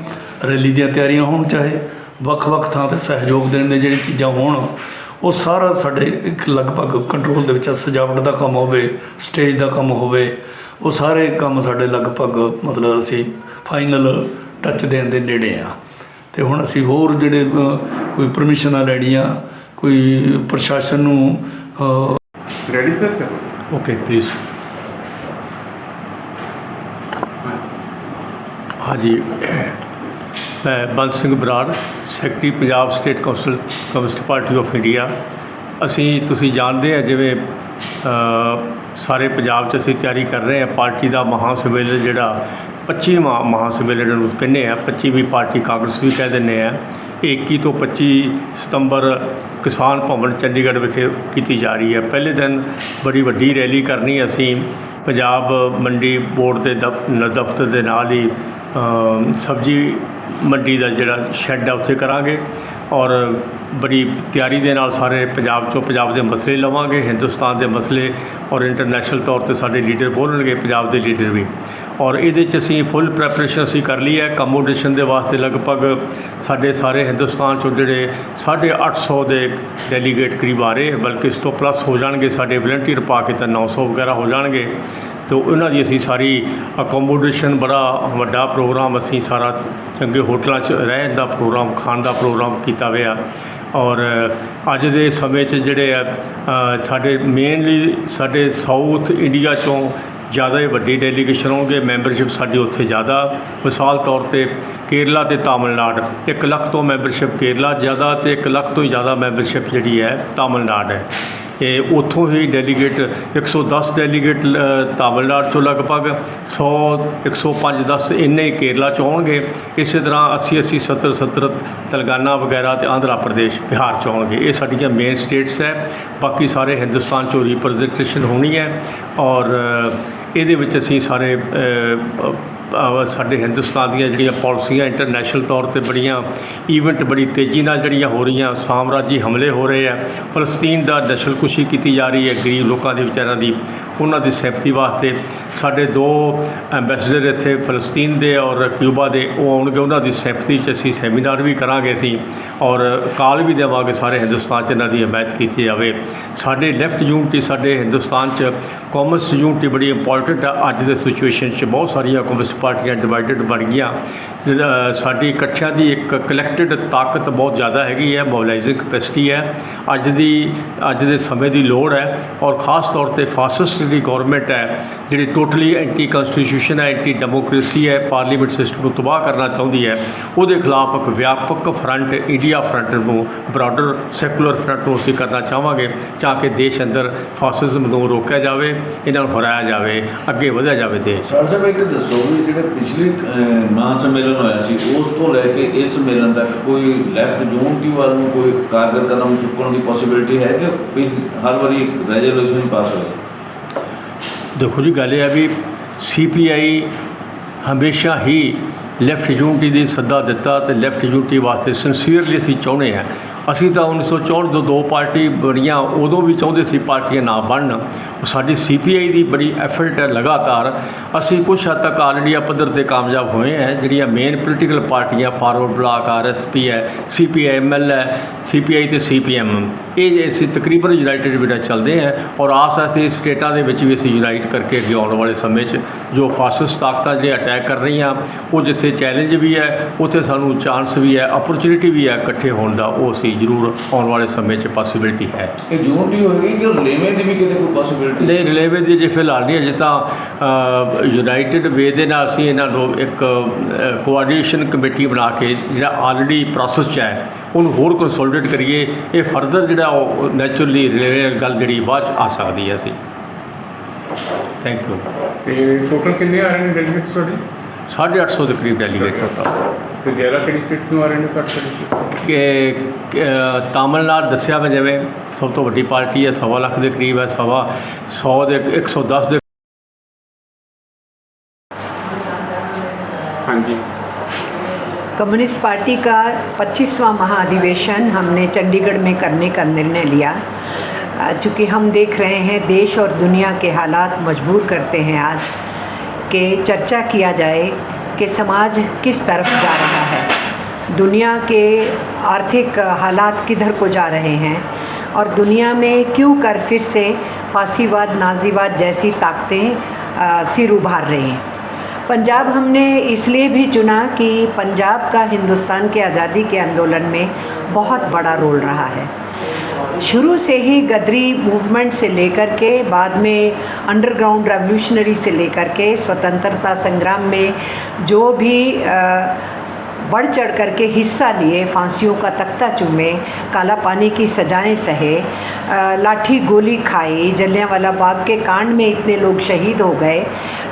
ਰੈਲੀ ਦੀਆਂ ਤਿਆਰੀਆਂ ਹੋਣ ਚਾਹੇ, ਵੱਖ-ਵੱਖ ਥਾਂ ਤੇ ਸਹਿਯੋਗ ਦੇਣ ਦੇ ਜਿਹੜੀ ਚੀਜ਼ਾਂ ਹੋਣ, ਉਹ ਸਾਰਾ ਸਾਡੇ ਇੱਕ ਲਗਭਗ ਕੰਟਰੋਲ ਦੇ ਵਿੱਚ ਸਜਾਵਟ ਦਾ ਕੰਮ ਹੋਵੇ ਸਟੇਜ ਦਾ ਕੰਮ ਹੋਵੇ, ਉਹ ਸਾਰੇ ਕੰਮ ਸਾਡੇ ਲਗਭਗ ਮਤਲਬ ਅਸੀਂ ਫਾਈਨਲ ਟੱਚ ਦੇਣ ਦੇ ਨੇੜੇ ਆ। ਤੇ ਹੁਣ ਅਸੀਂ ਹੋਰ ਜਿਹੜੇ ਕੋਈ ਪਰਮਿਸ਼ਨਾਂ ਲੈਣੀਆਂ ਕੋਈ ਪ੍ਰਸ਼ਾਸਨ ਨੂੰ ਅ, ਰੈਡੀ ਸਰ ਚਲੋ ਓਕੇ ਪਲੀਜ਼ ਹਾਂਜੀ। ਮੈਂ ਬੰਦ Singh Brar secretary Punjab state council communist party of India ਅਸੀਂ ਤੁਸੀਂ ਜਾਣਦੇ ਆ ਜਿਵੇਂ ਅ, ਸਾਰੇ ਪੰਜਾਬ 'ਚ ਅਸੀਂ ਤਿਆਰੀ ਕਰ ਰਹੇ ਹਾਂ ਪਾਰਟੀ ਦਾ ਮਹਾਂ ਸੰਮੇਲਨ ਜਿਹੜਾ 25ਵਾਂ ਮਹਾਂ ਸੰਮੇਲਨ ਨੂੰ ਕਹਿੰਦੇ ਆ। 25ਵੀਂ ਪਾਰਟੀ ਕਾਂਗਰਸ ਵੀ ਕਹਿ ਦਿੰਦੇ ਆ। 21 ਤੋਂ 25 ਸਤੰਬਰ ਕਿਸਾਨ ਭਵਨ ਚੰਡੀਗੜ੍ਹ ਵਿਖੇ ਕੀਤੀ ਜਾ ਰਹੀ ਹੈ। ਪਹਿਲੇ ਦਿਨ ਬੜੀ ਵੱਡੀ ਰੈਲੀ ਕਰਨੀ ਅਸੀਂ ਪੰਜਾਬ ਮੰਡੀ ਬੋਰਡ ਦੇ ਦਫ਼ਤਰ ਦੇ ਨਾਲ ਹੀ ਸਬਜ਼ੀ ਮੰਡੀ ਦਾ ਜਿਹੜਾ ਸ਼ੈੱਡ ਆ ਉੱਥੇ ਕਰਾਂਗੇ ਔਰ ਬੜੀ ਤਿਆਰੀ ਦੇ ਨਾਲ ਸਾਰੇ ਪੰਜਾਬ ਚੋਂ ਪੰਜਾਬ ਦੇ ਮਸਲੇ ਲਵਾਂਗੇ, ਹਿੰਦੁਸਤਾਨ ਦੇ ਮਸਲੇ ਔਰ ਇੰਟਰਨੈਸ਼ਨਲ ਤੌਰ ਤੇ ਸਾਡੇ ਲੀਡਰ ਬੋਲਣਗੇ, ਪੰਜਾਬ ਦੇ ਲੀਡਰ ਵੀ। ਔਰ ਇਹਦੇ 'ਚ ਅਸੀਂ ਫੁੱਲ ਪ੍ਰੈਪਰੇਸ਼ਨ ਅਸੀਂ ਕਰ ਲਈ ਹੈ। ਕੰਮੋਡੇਸ਼ਨ ਦੇ ਵਾਸਤੇ ਲਗਭਗ ਸਾਡੇ ਸਾਰੇ ਹਿੰਦੁਸਤਾਨ ਚੋਂ ਜਿਹੜੇ 850 ਦੇ ਡੈਲੀਗੇਟ ਕਰੀਬ ਆ ਰਹੇ, ਬਲਕਿ ਇਸ ਤੋਂ ਪਲੱਸ ਹੋ ਜਾਣਗੇ, ਸਾਡੇ ਵਲੰਟੀਅਰ ਪਾ ਕੇ ਤਾਂ 900 ਵਗੈਰਾ ਹੋ ਜਾਣਗੇ। ਤੋ ਉਹਨਾਂ ਦੀ ਅਸੀਂ ਸਾਰੀ ਅਕੋਮੋਡੇਸ਼ਨ ਬੜਾ ਵੱਡਾ ਪ੍ਰੋਗਰਾਮ ਅਸੀਂ ਸਾਰਾ ਚੰਗੇ ਹੋਟਲਾਂ 'ਚ ਰਹਿਣ ਦਾ ਪ੍ਰੋਗਰਾਮ ਖਾਣ ਦਾ ਪ੍ਰੋਗਰਾਮ ਕੀਤਾ ਹੋਇਆ। ਔਰ ਅੱਜ ਦੇ ਸਮੇਂ 'ਚ ਜਿਹੜੇ ਆ ਸਾਡੇ ਮੇਨਲੀ ਸਾਡੇ ਸਾਊਥ ਇੰਡੀਆ ਚੋਂ ਜ਼ਿਆਦਾ ਹੀ ਵੱਡੀ ਡੈਲੀਗੇਸ਼ਨ ਹੋਣਗੇ ਮੈਂਬਰਸ਼ਿਪ ਸਾਡੀ ਉੱਥੇ ਜ਼ਿਆਦਾ। ਮਿਸਾਲ ਤੌਰ ਤੇ ਕੇਰਲਾ ਤੇ ਤਾਮਿਲਨਾਡੂ 1 ਲੱਖ ਤੋਂ ਮੈਂਬਰਸ਼ਿਪ ਕੇਰਲਾ ਜ਼ਿਆਦਾ ਤੇ 1 ਲੱਖ ਤੋਂ ਹੀ ਜ਼ਿਆਦਾ ਮੈਂਬਰਸ਼ਿਪ ਜਿਹੜੀ ਹੈ ਤਾਮਿਲਨਾਡੂ ਹੈ। ਇਹ ਉੱਥੋਂ ਹੀ ਡੈਲੀਗੇਟ 110 ਡੈਲੀਗੇਟ ਅ, ਤਾਮਿਲਨਾਡੂ ਤੋਂ ਲਗਭਗ 100 105 10 ਇੰਨੇ ਹੀ ਕੇਰਲਾ ਚ ਹੋਣਗੇ। ਇਸੇ ਤਰ੍ਹਾਂ 80 80 70 70 ਤੇਲੰਗਾਨਾ ਵਗੈਰਾ ਤੇ ਆਂਧਰਾ ਪ੍ਰਦੇਸ਼ ਬਿਹਾਰ ਚ ਹੋਣਗੇ। ਇਹ ਸਾਡੀਆਂ ਮੇਨ ਸਟੇਟਸ ਹੈ। ਬਾਕੀ ਸਾਰੇ ਹਿੰਦੁਸਤਾਨ ਚੋਂ ਰਿਪਰੈਜ਼ੈਂਟੇਸ਼ਨ ਹੋਣੀ ਹੈ ਔਰ ਇਹਦੇ ਵਿੱਚ ਅਸੀਂ ਸਾਰੇ ਸਾਡੇ ਹਿੰਦੁਸਤਾਨ ਦੀਆਂ ਜਿਹੜੀਆਂ ਪਾਲਿਸੀਆਂ ਇੰਟਰਨੈਸ਼ਨਲ ਤੌਰ ਤੇ ਬੜੀਆਂ ਈਵੈਂਟ ਬੜੀ ਤੇਜ਼ੀ ਨਾਲ ਜਿਹੜੀਆਂ ਹੋ ਰਹੀਆਂ, ਸਾਮਰਾਜੀ ਹਮਲੇ ਹੋ ਰਹੇ ਆ, ਫਲਸਤੀਨ ਦਾ ਨਸਲਕੁਸ਼ੀ ਕੀਤੀ ਜਾ ਰਹੀ ਹੈ ਗਰੀਬ ਲੋਕਾਂ ਦੇ ਵਿਚਾਰਿਆਂ ਦੀ, ਉਹਨਾਂ ਦੀ ਸੇਫਟੀ ਵਾਸਤੇ। ਸਾਡੇ ਦੋ ਐਂਬੈਸਡਰ ਇੱਥੇ ਫਲਸਤੀਨ ਦੇ ਔਰ ਕਿਊਬਾ ਦੇ, ਉਹ ਆਉਣਗੇ, ਉਹਨਾਂ ਦੀ ਸੇਫਟੀ 'ਚ ਅਸੀਂ ਸੈਮੀਨਾਰ ਵੀ ਕਰਾਂਗੇ ਅਸੀਂ, ਔਰ ਕਾਲ ਵੀ ਦੇਵਾਂਗੇ ਸਾਰੇ ਹਿੰਦੁਸਤਾਨ 'ਚ ਇਹਨਾਂ ਦੀ ਹਮਾਇਤ ਕੀਤੀ ਜਾਵੇ। ਸਾਡੇ ਲੈਫਟ ਯੂਨਿਟੀ ਸਾਡੇ ਹਿੰਦੁਸਤਾਨ 'ਚ ਕਾਮਰਸ ਯੂਨਿਟੀ ਬੜੀ ਇੰਪੋਰਟੈਂਟ ਆ। ਅੱਜ ਦੇ ਸਿਚੁਏਸ਼ਨ 'ਚ ਬਹੁਤ ਸਾਰੀਆਂ ਕਮਿਊਨਿਸਟ ਪਾਰਟੀਆਂ ਡਿਵਾਈਡਡ ਬਣ ਗਈਆਂ। ਜਿਹੜਾ ਸਾਡੀ ਇਕੱਠਿਆਂ ਦੀ ਇੱਕ ਕਲੈਕਟਿਡ ਤਾਕਤ ਬਹੁਤ ਜ਼ਿਆਦਾ ਹੈਗੀ ਹੈ ਮੋਬਿਲਾਈਜ਼ਿੰਗ ਕਪੈਸਿਟੀ ਹੈ। ਅੱਜ ਦੀ, ਅੱਜ ਦੇ ਸਮੇਂ ਦੀ ਲੋੜ ਹੈ ਔਰ ਖਾਸ ਤੌਰ ਤੇ ਫਾਸਿਸਟ ਦੀ ਗਵਰਨਮੈਂਟ ਹੈ, ਜਿਹੜੀ ਟੋਟਲੀ ਐਂਟੀ ਕਨਸਟੀਟਿਊਸ਼ਨ ਹੈ ਐਂਟੀ ਡੈਮੋਕ੍ਰੇਸੀ ਹੈ ਪਾਰਲੀਮੈਂਟ ਸਿਸਟਮ ਨੂੰ ਤਬਾਹ ਕਰਨਾ ਚਾਹੁੰਦੀ ਹੈ। ਉਹਦੇ ਖਿਲਾਫ ਇੱਕ ਵਿਆਪਕ ਫਰੰਟ ਇੰਡੀਆ ਫਰੰਟ ਨੂੰ ਬ੍ਰਾਡਰ ਸੈਕੂਲਰ ਫਰੰਟ ਨੂੰ ਅਸੀਂ ਕਰਨਾ ਚਾਹਾਂਗੇ, ਤਾਂ ਕਿ ਦੇਸ਼ ਅੰਦਰ ਫਾਸਿਜ਼ਮ ਨੂੰ ਰੋਕਿਆ ਜਾਵੇ। ਇਹਨਾਂ ਨੂੰ ਹਰਾਇਆ ਜਾਵੇ ਅੱਗੇ ਵਧਿਆ ਜਾਵੇ ਦੇਸ਼ ਸਰ ਸਾਹਿਬ ਇੱਕ ਦੱਸੋ ਵੀ ਜਿਹੜੇ ਪਿਛਲੇ ਅਹ, ਮਹਾਂ ਸੰਮੇਲਨ ਹੋਇਆ ਸੀ ਉਸ ਤੋਂ ਲੈ ਕੇ ਇਸ ਸੰਮੇਲਨ ਤੱਕ ਕੋਈ ਲੈਫਟ ਜ਼ੋਨ ਦੀ ਵੱਲ ਨੂੰ ਕੋਈ ਕਾਰਗਰ ਕਦਮ ਚੁੱਕਣ ਦੀ ਪੋਸਿਬਿਲਿਟੀ ਹੈ ਕਿ ਹਰ ਵਾਰੀ ਰੈਜ਼ੋਲੂਸ਼ਨ ਹੀ ਪਾਸ ਹੋਵੇ ਦੇਖੋ ਜੀ ਗੱਲ ਇਹ ਹੈ ਵੀ ਸੀਪੀਆਈ ਹਮੇਸ਼ਾ ਹੀ ਲੈਫਟ ਯੂਨਿਟੀ ਦੀ ਸੱਦਾ ਦਿੱਤਾ ਤੇ ਲੈਫਟ ਯੂਨਿਟੀ ਵਾਸਤੇ ਸਿੰਸੀਅਰਲੀ ਅਸੀਂ ਚਾਹੁੰਦੇ ਹਾਂ। ਅਸੀਂ ਤਾਂ 1964 ਤੋਂ ਦੋ ਪਾਰਟੀ ਬਣੀਆਂ, ਉਦੋਂ ਵੀ ਚਾਹੁੰਦੇ ਸੀ ਪਾਰਟੀਆਂ ਨਾ ਬਣਨ। ਉਹ ਸਾਡੀ ਸੀਪੀਆਈ ਦੀ ਬੜੀ ਐਫਰਟ ਹੈ ਲਗਾਤਾਰ। ਅਸੀਂ ਕੁਝ ਹੱਦ ਤੱਕ ਆਲ ਆਲਰੇਡੀ ਪੱਧਰ ਤੇ ਕਾਮਯਾਬ ਹੋਏ ਹਾਂ। ਜਿਹੜੀਆਂ ਮੇਨ ਪੋਲੀਟੀਕਲ ਪਾਰਟੀਆਂ ਫਾਰਵਰਡ ਬਲਾਕ ਆਰਐਸਪੀ ਹੈ ਸੀਪੀਆਈਐਮਐਲ ਹੈ ਸੀਪੀਆਈ ਤੇ ਸੀਪੀਐਮ ਇਹ ਅਸੀਂ ਤਕਰੀਬਨ ਯੂਨਾਈਟਿਡ ਵਿਡਾ ਚੱਲਦੇ ਹਾਂ ਔਰ ਆਸ ਹੈ ਅਸੀਂ ਸਟੇਟਾਂ ਦੇ ਵਿੱਚ ਵੀ ਅਸੀਂ ਯੂਨਾਈਟ ਕਰਕੇ ਅੱਗੇ ਆਉਣ ਵਾਲੇ ਸਮੇਂ 'ਚ, ਜੋ ਫਾਸਿਸਟ ਤਾਕਤਾਂ ਜਿਹੜੇ ਅਟੈਕ ਕਰ ਰਹੀਆਂ, ਉਹ ਜਿੱਥੇ ਚੈਲੰਜ ਵੀ ਹੈ, ਉੱਥੇ ਸਾਨੂੰ ਚਾਂਸ ਵੀ ਹੈ ਅਪਰਚੁਨਿਟੀ ਵੀ ਹੈ ਇਕੱਠੇ ਹੋਣ ਦਾ, ਉਹ ਅਸੀਂ ਜ਼ਰੂਰ ਆਉਣ ਵਾਲੇ ਸਮੇਂ 'ਚ ਪੋਸਿਬਿਲਿਟੀ ਹੈ। ਇਹ ਯੂਨਿਟੀ ਹੋਏਗੀ ਕਿ ਲੇਵੇਂ ਦੀ ਵੀ ਕਿਤੇ ਕੋਈ ਪੋਸਿਬਿਲਿਟੀ ਨਹੀਂ ਰਿਲੇਵੇ ਦੀ ਜੇ ਫਿਲਹਾਲ ਨਹੀਂ ਅਜੇ ਤਾਂ ਯੂਨਾਈਟਿਡ ਵੇ ਦੇ ਨਾਲ ਅਸੀਂ ਇਹਨਾਂ ਨੂੰ ਇੱਕ ਕੋਆਰਡੀਨੇਸ਼ਨ ਕਮੇਟੀ ਬਣਾ ਕੇ ਜਿਹੜਾ ਆਲਰੇਡੀ ਪ੍ਰੋਸੈਸ 'ਚ ਹੈ ਉਹਨੂੰ ਹੋਰ ਕੰਸੋਲੀਡੇਟ ਕਰੀਏ। ਇਹ ਫਰਦਰ ਜਿਹੜਾ ਉਹ ਨੈਚੁਰਲੀ ਰਿਲੇਵੇ ਗੱਲ ਜਿਹੜੀ ਬਾਅਦ 'ਚ ਆ ਸਕਦੀ ਹੈ ਅਸੀਂ। ਥੈਂਕ ਯੂ ਤੇ ਟੋਟਲ ਕਿੰਨੇ ਆ ਰਹੇ ਨੇ ਡੈਲੀਗੇਟਸ ਤੁਹਾਡੇ? 850 ਦੇ ਕਰੀਬ ਡੈਲੀਗੇਟ ਟੋਟਲ ਤੇ ਜ਼ਿਆਦਾ ਕਿਹੜੀ ਸਟੇਟ ਤੋਂ ਆ ਰਹੇ ਨੇ ਘੱਟ ਕਿਹੜੀ ਕਿ ਕਿ, ਅ, ਤਾਮਿਲਨਾਡੂ ਦੱਸਿਆ ਮੈਂ ਜਿਵੇਂ ਸਭ ਤੋਂ ਵੱਡੀ ਪਾਰਟੀ ਹੈ ਸਵਾ ਲੱਖ ਦੇ ਕਰੀਬ ਹੈ ਸਵਾ 100 ਦੇ 110 ਦੇ ਹਾਂਜੀ कम्युनिस्ट पार्टी का 25वां महाधिवेशन हमने चंडीगढ़ में करने का निर्णय लिया अ, चूँकि हम देख रहे हैं देश और दुनिया के हालात मजबूर करते हैं आज कि चर्चा किया जाए कि समाज किस तरफ़ जा रहा है। दुनिया के आर्थिक हालात किधर को जा रहे हैं और दुनिया में क्यों कर फिर से फांसीवाद, नाजीवाद जैसी ताकतें सिर उभार रही हैं। पंजाब हमने इसलिए भी चुना कि पंजाब का हिंदुस्तान के आज़ादी के आंदोलन में बहुत बड़ा रोल रहा है। शुरू से ही गदरी मूवमेंट से लेकर के, बाद में अंडरग्राउंड रेवोल्यूशनरी से लेकर के, स्वतंत्रता संग्राम में जो भी बढ़ चढ़ करके हिस्सा लिए फांसियों का तख्ता चूमे, काला पानी की सजाएँ सहे लाठी गोली खाई, जलियांवाला बाग के कांड में इतने लोग शहीद हो गए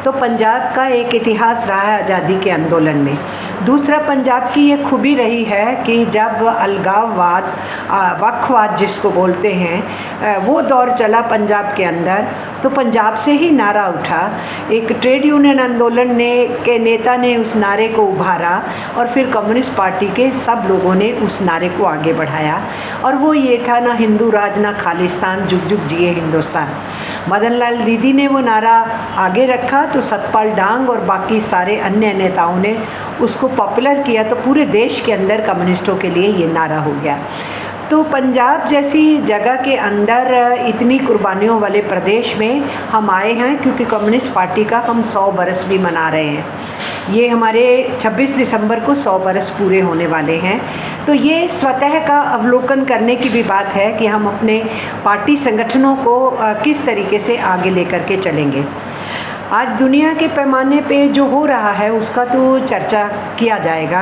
तो पंजाब का एक इतिहास रहा है आज़ादी के आंदोलन में। दूसरा पंजाब की ये खूबी रही है कि जब अलगाववाद अ, वक्फवाद जिसको बोलते हैं अ, वो दौर चला पंजाब के अंदर तो पंजाब से ही नारा उठा। एक ट्रेड यूनियन आंदोलन ने, के नेता ने उस नारे को उभारा और फिर कम्युनिस्ट पार्टी के सब लोगों ने उस नारे को आगे बढ़ाया। और वो ये था, ना हिंदू राज, ना खालिस्तान जुग जुग जिए हिंदुस्तान। मदन लाल दीदी ने वो नारा आगे रखा तो सतपाल डांग और बाकी सारे अन्य नेताओं ने उसको पॉपुलर किया तो पूरे देश के अंदर कम्युनिस्टों के लिए ये नारा हो गया। तो पंजाब जैसी जगह के अंदर इतनी कुर्बानियों वाले प्रदेश में हम आए हैं क्योंकि कम्युनिस्ट पार्टी का हम सौ बरस भी मना रहे हैं। ये हमारे 26 दिसंबर को 100 बरस पूरे होने वाले हैं। तो ये स्वतः का अवलोकन करने की भी बात है कि हम अपने पार्टी संगठनों को किस तरीके से आगे लेकर के चलेंगे। आज दुनिया के पैमाने पे जो हो रहा है उसका तो चर्चा किया जाएगा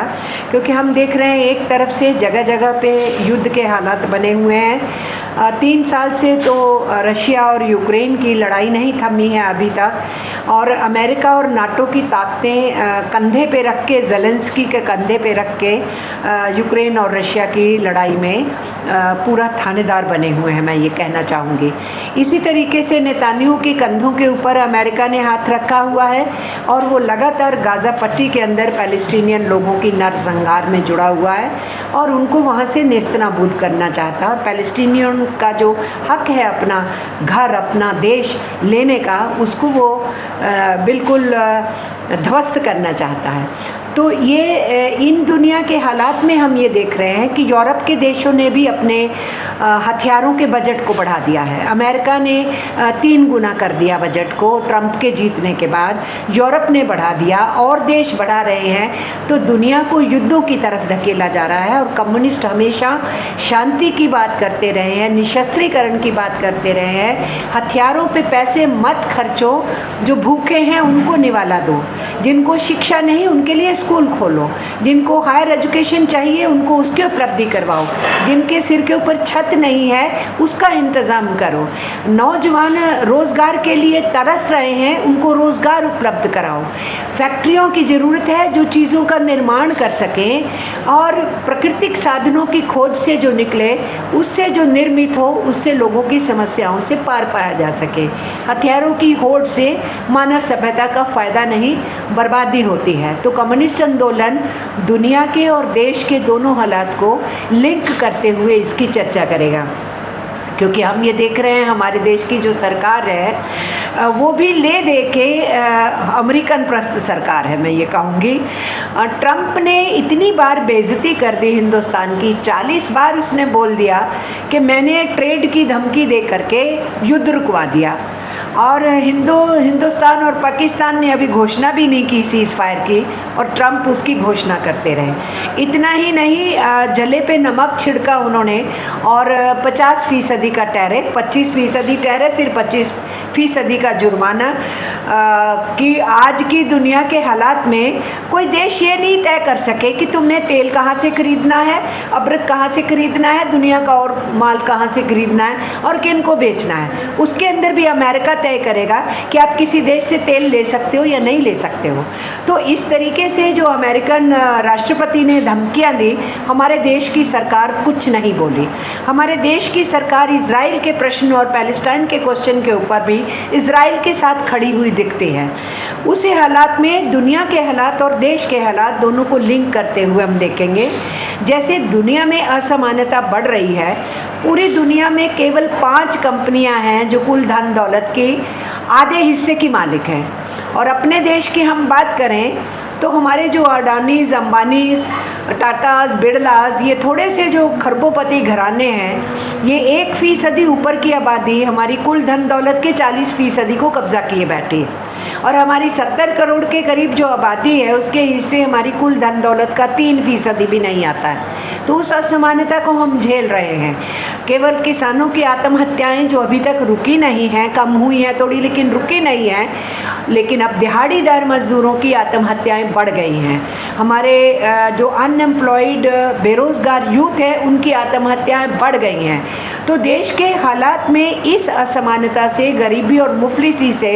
क्योंकि हम देख रहे हैं एक तरफ से जगह जगह पे युद्ध के हालात बने हुए हैं अ, तीन साल से तो रशिया और यूक्रेन की लड़ाई नहीं थमी है अभी तक। और अमेरिका और नाटो की ताकतें कंधे पे रख के, जेलेंस्की के कंधे पे रख के यूक्रेन और रशिया की लड़ाई में पूरा थानेदार बने हुए हैं, मैं ये कहना चाहूँगी। इसी तरीके से नेतानियों के कंधों के ऊपर अमेरिका ने हाथ रखा हुआ है और वो लगातार गाज़ा पट्टी के अंदर पैलेस्टीनियन लोगों की नरसंहार में जुड़ा हुआ है और उनको वहाँ से नेस्तनाबूद करना चाहता है। और का जो हक है अपना घर अपना देश लेने का उसको वो अ, बिल्कुल अ, ध्वस्त करना चाहता है तो ये इन दुनिया के हालात में हम ये देख रहे हैं कि यूरोप के देशों ने भी अपने हथियारों के बजट को बढ़ा दिया है। अमेरिका ने तीन गुना कर दिया बजट को, ट्रंप के जीतने के बाद। यूरोप ने बढ़ा दिया और देश बढ़ा रहे हैं। तो दुनिया को युद्धों की तरफ़ धकेला जा रहा है और कम्युनिस्ट हमेशा शांति की बात करते रहे हैं, निशस्त्रीकरण की बात करते रहे हैं। हथियारों पे पैसे मत खर्चो, जो भूखे हैं उनको निवाला दो। जिनको शिक्षा नहीं, उनके लिए स्कूल खोलो, जिनको हायर एजुकेशन चाहिए उनको उसकी उपलब्धि करवाओ। जिनके सिर के ऊपर छत नहीं है, उसका इंतज़ाम करो। नौजवान रोज़गार के लिए तरस रहे हैं, उनको रोज़गार उपलब्ध कराओ। फैक्ट्रियों की ज़रूरत है जो चीज़ों का निर्माण कर सकें और प्राकृतिक साधनों की खोज से जो निकले, उससे जो निर्मित हो, उससे लोगों की समस्याओं से पार पाया जा सके। हथियारों की होड़ से मानव सभ्यता का फ़ायदा नहीं, बर्बादी होती है। तो कम्युनिस्ट आंदोलन दुनिया के और देश के दोनों हालात को लिंक करते हुए इसकी चर्चा करेगा। क्योंकि हम ये देख रहे हैं, हमारे देश की जो सरकार है वो भी ले दे के अमेरिकन प्रस्त सरकार है, मैं ये कहूँगी। ट्रंप ने इतनी बार बेइज्जती कर दी हिंदुस्तान की, चालीस बार उसने बोल दिया कि मैंने ट्रेड की धमकी दे करके युद्ध रुकवा दिया। और हिंदू, हिंदुस्तान और पाकिस्तान ने अभी घोषणा भी नहीं की सीज़ फायर की और ट्रंप उसकी घोषणा करते रहे। इतना ही नहीं जले पे नमक छिड़का उन्होंने और पचास फ़ीसदी का टैरिफ पच्चीस फ़ीसदी टैरिफ फिर पच्चीस फ़ीसदी का जुर्माना कि आज की दुनिया के हालात में कोई देश ये नहीं तय कर सके कि तुमने तेल कहाँ से खरीदना है अब्रक कहाँ से खरीदना है, दुनिया का और माल कहाँ से खरीदना है और किन को बेचना है। उसके अंदर भी अमेरिका तय करेगा कि आप किसी देश से तेल ले सकते हो या नहीं ले सकते हो। तो इस तरीके से जो अमेरिकन राष्ट्रपति ने धमकियाँ दी, हमारे देश की सरकार कुछ नहीं बोली। हमारे देश की सरकार इसराइल के प्रश्न और पैलेस्टाइन के क्वेश्चन के ऊपर भी इसराइल के साथ खड़ी हुई दिखती है। उसी हालात में दुनिया के हालात और देश के हालात दोनों को लिंक करते हुए हम देखेंगे। जैसे दुनिया में असमानता बढ़ रही है, पूरी दुनिया में केवल पाँच कंपनियाँ हैं जो कुल धन दौलत के आधे हिस्से की मालिक है। और अपने देश की हम बात करें तो हमारे जो अडानीज, अंबानीज, टाटाज, बिड़लाज, ये थोड़े से जो खरबोपति घराने हैं, ये एक फ़ीसदी ऊपर की आबादी, हमारी कुल धन दौलत के चालीस फ़ीसदी को कब्जा किए बैठी है। और हमारी सत्तर करोड़ के करीब जो आबादी है, उसके हिस्से हमारी कुल धन दौलत का तीन फ़ीसदी भी नहीं आता है। तो उस असमानता को हम झेल रहे हैं। केवल किसानों की आत्महत्याएँ जो अभी तक रुकी नहीं हैं, कम हुई हैं थोड़ी, लेकिन रुकी नहीं हैं, लेकिन अब दिहाड़ीदार मजदूरों की आत्महत्याएँ बढ़ गई हैं। हमारे जो अनएम्प्लॉयड बेरोज़गार यूथ है, उनकी आत्महत्याएँ बढ़ गई हैं। तो देश के हालात में इस असमानता से, गरीबी और मुफलिसी से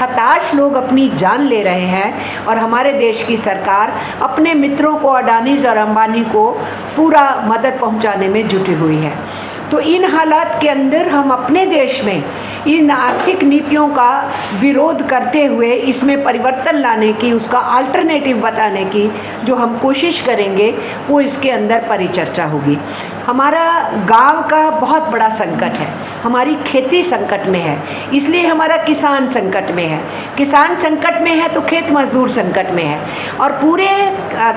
हताश लोग अपनी जान ले रहे हैं और हमारे देश की सरकार अपने मित्रों को अडानीज और अंबानी को पूरा मदद पहुंचाने में जुटी हुई है तो इन हालात के अंदर हम अपने देश में इन आर्थिक नीतियों का विरोध करते हुए इसमें परिवर्तन लाने की, उसका अल्टरनेटिव बताने की जो हम कोशिश करेंगे, वो इसके अंदर परिचर्चा होगी। हमारा गाँव का बहुत बड़ा संकट है। हमारी खेती संकट में है। इसलिए हमारा किसान संकट में है। किसान संकट में है तो खेत मजदूर संकट में है। और पूरे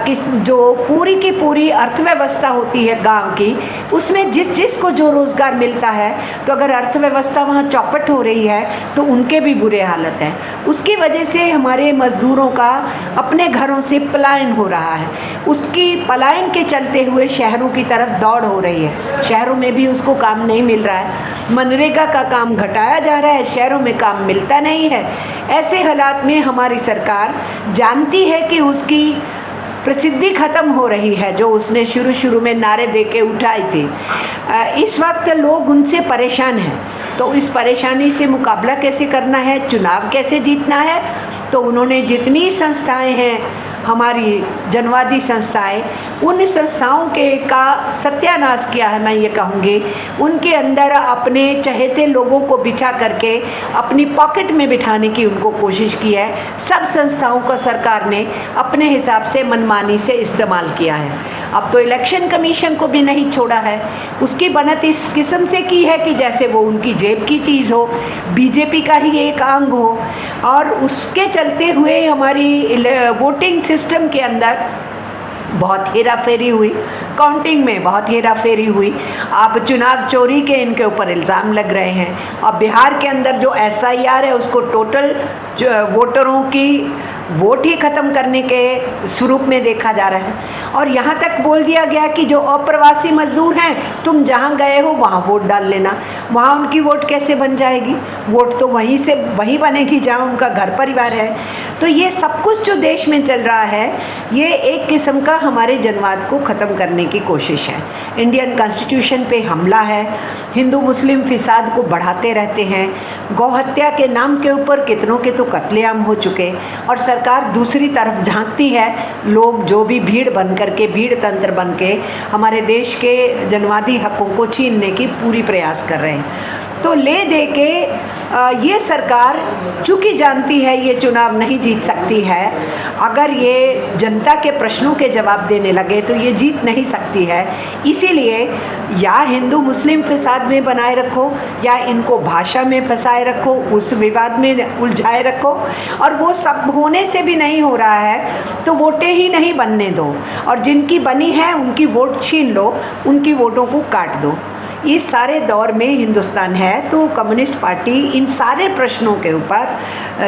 किस, जो पूरी की पूरी अर्थव्यवस्था होती है गाँव की, उसमें जिस जिस को जो रोज़गार मिलता है तो अगर अर्थव्यवस्था वहाँ चौपट हो रही है तो उनके भी बुरे हालत हैं। उसकी वजह से हमारे मज़दूरों का अपने घरों से पलायन हो रहा है। उसकी पलायन के चलते हुए शहरों की तरफ़ दौड़ हो रही है। शहरों में भी उसको काम नहीं मिल रहा है। मनरेगा का काम घटाया जा रहा है, शहरों में काम मिलता नहीं है। ऐसे हालात में हमारी सरकार जानती है कि उसकी प्रसिद्धि खत्म हो रही है, जो उसने शुरू शुरू में नारे दे के उठाई थी। इस वक्त लोग उनसे परेशान हैं। तो इस परेशानी से मुकाबला कैसे करना है, चुनाव कैसे जीतना है? तो उन्होंने जितनी संस्थाएँ हैं, हमारी जनवादी संस्थाएँ, उन संस्थाओं के का सत्यानाश किया है, मैं ये कहूँगी। उनके अंदर अपने चहेते लोगों को बिठा करके, अपनी पॉकेट में बिठाने की उनको कोशिश की है। सब संस्थाओं का सरकार ने अपने हिसाब से मनमानी से इस्तेमाल किया है। अब तो इलेक्शन कमीशन को भी नहीं छोड़ा है। उसकी बनत इस किस्म से की है कि जैसे वो उनकी जेब की चीज़ हो, बीजेपी का ही एक अंग हो। और उसके चलते हुए हमारी वोटिंग सिस्टम के अंदर बहुत हेरा फेरी हुई। काउंटिंग में बहुत हेरा फेरी हुई। अब चुनाव चोरी के इनके ऊपर इल्ज़ाम लग रहे हैं। और बिहार के अंदर जो एसआईआर है, उसको टोटल वोटरों की वोट ही ख़त्म करने के स्वरूप में देखा जा रहा है। और यहाँ तक बोल दिया गया कि जो अप्रवासी मजदूर हैं, तुम जहाँ गए हो, वहाँ वोट डाल लेना। वहाँ उनकी वोट कैसे बन जाएगी? वोट तो वहीं से, वहीं बनेगी जहाँ उनका घर परिवार है। तो ये सब कुछ जो देश में चल रहा है, ये एक किस्म का हमारे जनवाद को ख़त्म करने की कोशिश है। इंडियन कॉन्स्टिट्यूशन पे हमला है। हिंदू मुस्लिम फिसाद को बढ़ाते रहते हैं। गौहत्या के नाम के ऊपर कितनों के तो कत्लेआम हो चुके। और सरकार दूसरी तरफ झांकती है लोग जो भी भीड़ बन करके भीड़ तंत्र बन के हमारे देश के जनवादी हकों को छीनने की पूरी प्रयास कर रहे हैं तो ले दे के ये सरकार चूँकि जानती है ये चुनाव नहीं जीत सकती है, अगर ये जनता के प्रश्नों के जवाब देने लगे तो ये जीत नहीं सकती है। इसीलिए या हिंदू मुस्लिम फसाद में बनाए रखो, या इनको भाषा में फंसाए रखो, उस विवाद में उलझाए रखो, और वो सब होने से भी नहीं हो रहा है तो वोटें ही नहीं बनने दो। और जिनकी बनी है, उनकी वोट छीन लो, उनकी वोटों को काट दो। इस सारे दौर में हिंदुस्तान है तो कम्युनिस्ट पार्टी इन सारे प्रश्नों के ऊपर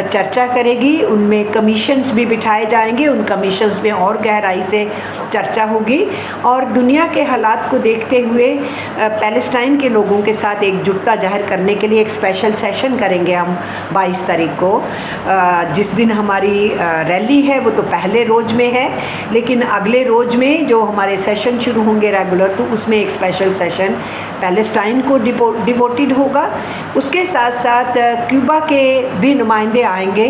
चर्चा करेगी। उनमें कमीशंस भी बिठाए जाएँगे। उन कमीशंस में और गहराई से चर्चा होगी। और दुनिया के हालात को देखते हुए पैलेस्टाइन के लोगों के साथ एकजुटता ज़ाहिर करने के लिए एक स्पेशल सेशन करेंगे हम 22 तारीख को। जिस दिन हमारी रैली है, वो तो पहले रोज में है। लेकिन अगले रोज में जो हमारे सेशन शुरू होंगे रेगुलर तो उसमें एक स्पेशल सेशन पैलेस्टाइन को डिवोटेड होगा। उसके साथ साथ क्यूबा के भी नुमाइंदे आएँगे।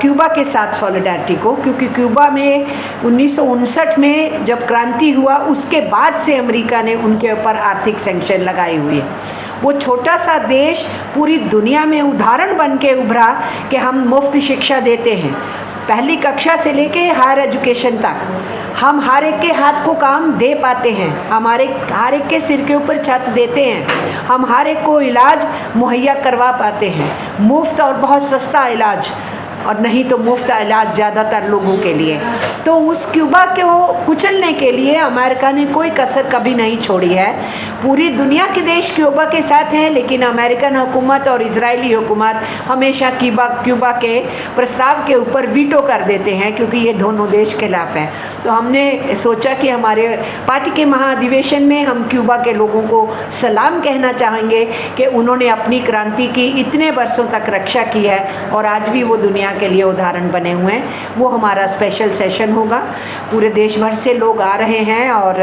क्यूबा के साथ सॉलिडारिटी को, क्योंकि क्यूबा में उन्नीस सौ उनसठ में जब क्रांति हुआ, उसके बाद से अमेरिका ने उनके ऊपर आर्थिक सेंक्शन लगाए हुए। हैं वो छोटा सा देश पूरी दुनिया में उदाहरण बन के उभरा कि हम मुफ़्त शिक्षा देते हैं। पहली कक्षा से लेके हायर एजुकेशन तक। हम हर एक के हाथ को काम दे पाते हैं। हमारे, हर एक के सिर के ऊपर छत देते हैं। हम हर एक को इलाज मुहैया करवा पाते हैं। मुफ़्त और बहुत सस्ता इलाज। और नहीं तो मुफ़्त इलाज ज़्यादातर लोगों के लिए। तो उस क्यूबा को कुचलने के लिए अमेरिका ने कोई कसर कभी नहीं छोड़ी है। पूरी दुनिया के देश क्यूबा के साथ हैं, लेकिन अमेरिकन हुकूमत और इजरायली हुकूमत हमेशा क्यूबा क्यूबा के प्रस्ताव के ऊपर वीटो कर देते हैं, क्योंकि ये दोनों देश खिलाफ हैं। तो हमने सोचा कि हमारे पार्टी के महाधिवेशन में हम क्यूबा के लोगों को सलाम कहना चाहेंगे कि उन्होंने अपनी क्रांति की इतने वर्षों तक रक्षा की है और आज भी वो दुनिया के लिए उदाहरण बने हुए हैं। वो हमारा स्पेशल सेशन होगा। पूरे देश भर से लोग आ रहे हैं और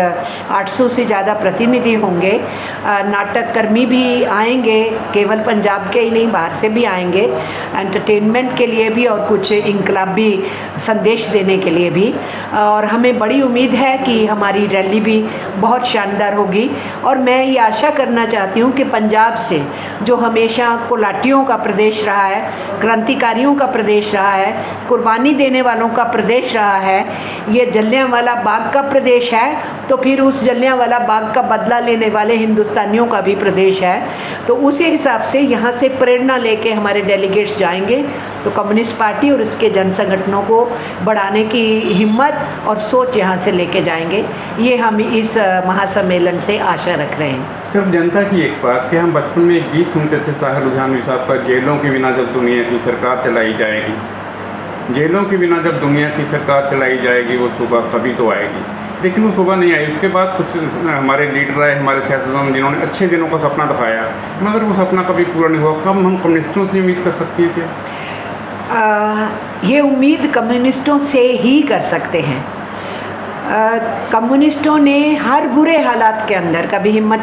800 से ज़्यादा प्रतिनिधि होंगे। नाटक कर्मी भी आएँगे। केवल पंजाब के ही नहीं, बाहर से भी आएँगे। एंटरटेनमेंट के लिए भी और कुछ इनकलाबी संदेश देने के लिए भी। और हमें बड़ी उम्मीद है कि हमारी रैली भी बहुत शानदार होगी। और मैं ये आशा करना चाहती हूँ कि पंजाब से जो हमेशा कोलाटियों का प्रदेश रहा है, क्रांतिकारियों का प्रदेश रहा है, कुर्बानी देने वालों का प्रदेश रहा है, ये जलियांवाला बाग का प्रदेश है तो फिर उस जलियांवाला बाग का बदला लेने वाले हिंदुस्तानियों का भी प्रदेश है। तो उसी हिसाब से यहाँ से प्रेरणा लेके हमारे डेलीगेट्स जाएँगे तो कम्युनिस्ट पार्टी और उसके जन संगठनों को बढ़ाने की हिम्मत और सोच यहाँ से लेके जाएँगे। ये हम इस महासम्मेलन से आशा रख रहे हैं। सिर्फ़ जनता की एक बात कि हम बचपन में गीत सुनते थे, साहिर लुधियानवी साहब का, जेलों के बिना जब दुनिया की सरकार चलाई जाएगी। जेलों के बिना जब दुनिया की सरकार चलाई जाएगी, वो सुबह कभी तो आएगी। लेकिन वो सुबह नहीं आई। उसके बाद कुछ हमारे लीडर आए हमारे सियासतदान जिन्होंने अच्छे दिनों का सपना दिखाया। मगर वो सपना कभी पूरा नहीं हुआ। कब हम कम्युनिस्टों से उम्मीद कर सकती है ये उम्मीद कम्युनिस्टों से ही कर सकते हैं। कम्युनिस्टों ने हर बुरे हालात के अंदर कभी हिम्मत